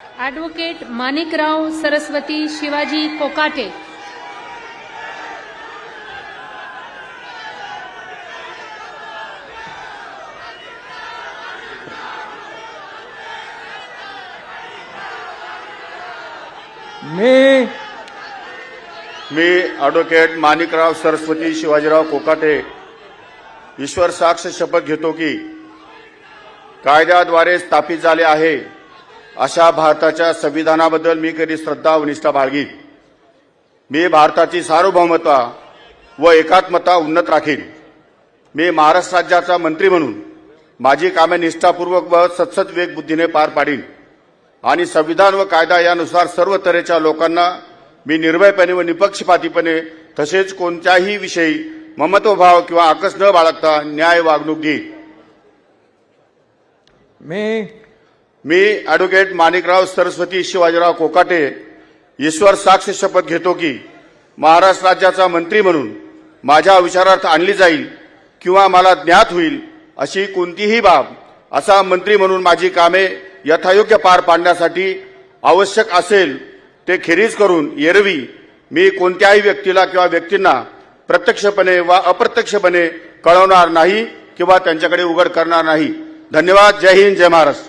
Advocate Manikrao Saraswati Shivaji Kokate मी मी advocate Manikrao Saraswati Shivajirao Kokate ईश्वर साक्ष शपथ घेतो की कायद्याद्वारे स्थापित झाले आहे. अशा भारताच्या संविधानाबद्दल मी कधी श्रद्धा व निष्ठा बाळगीन. मी भारताची सार्वभौमता व एकात्मता उन्नत राखीन. मी महाराष्ट्र राज्याचा मंत्री म्हणून माझी कामे निष्ठापूर्वक व सत्सत वेग बुद्धीने पार पाडीन. आणि संविधान व कायदा यानुसार सर्व तऱ्हेच्या लोकांना मी निर्भयपणे व निपक्षपातीपणे तसेच कोणत्याही विषयी ममत्वभाव किंवा आकस न बाळगता न्याय वागणूक देईन. मी मी ॲडव्होकेट माणिकराव सरस्वती शिवाजीराव कोकाटे ईश्वर साक्ष शपथ घेतो की महाराष्ट्र राज्याचा मंत्री म्हणून माझ्या विचारार्थ आणली जाईल किंवा मला ज्ञात होईल अशी कोणतीही बाब असा मंत्री म्हणून माझी कामे यथायोग्य पार पाडण्यासाठी आवश्यक असेल ते खेरीज करून एरवी मी कोणत्याही व्यक्तीला किंवा व्यक्तींना प्रत्यक्षपणे वा अप्रत्यक्षपणे कळवणार नाही किंवा त्यांच्याकडे उघड करणार नाही. धन्यवाद. जय हिंद. जय महाराष्ट्र.